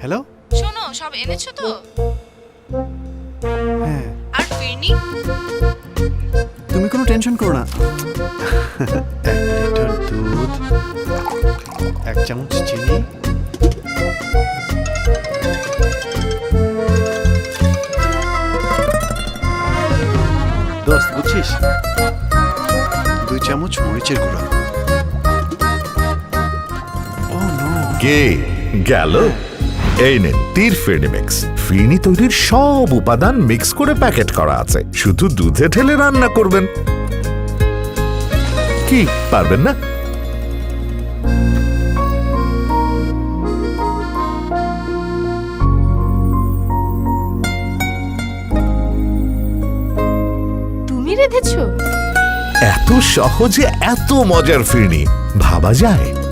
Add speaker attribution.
Speaker 1: Hello
Speaker 2: শোনো সব এনেছো তো?
Speaker 1: হ্যাঁ।
Speaker 2: আর ফিরনি?
Speaker 1: তুমি কোনো টেনশন করো না। এক লিটার দুধ এক চামচ চিনি। দোস্ত বুঝছিস? দুই চামচ মরিচের গুঁড়া। ও নো
Speaker 3: কে? গেল। এই নিন তীর ফিরনিমিক্স ফিরনি তৈরির সব উপাদান মিক্স করে প্যাকেট করা আছে। শুধু দুধে ঢেলে রান্না করবেন। কি পারবেন না?
Speaker 2: তুমি রেঁধেছো?
Speaker 3: এত সহজে এত মজার ফিরনি ভাবা যায়?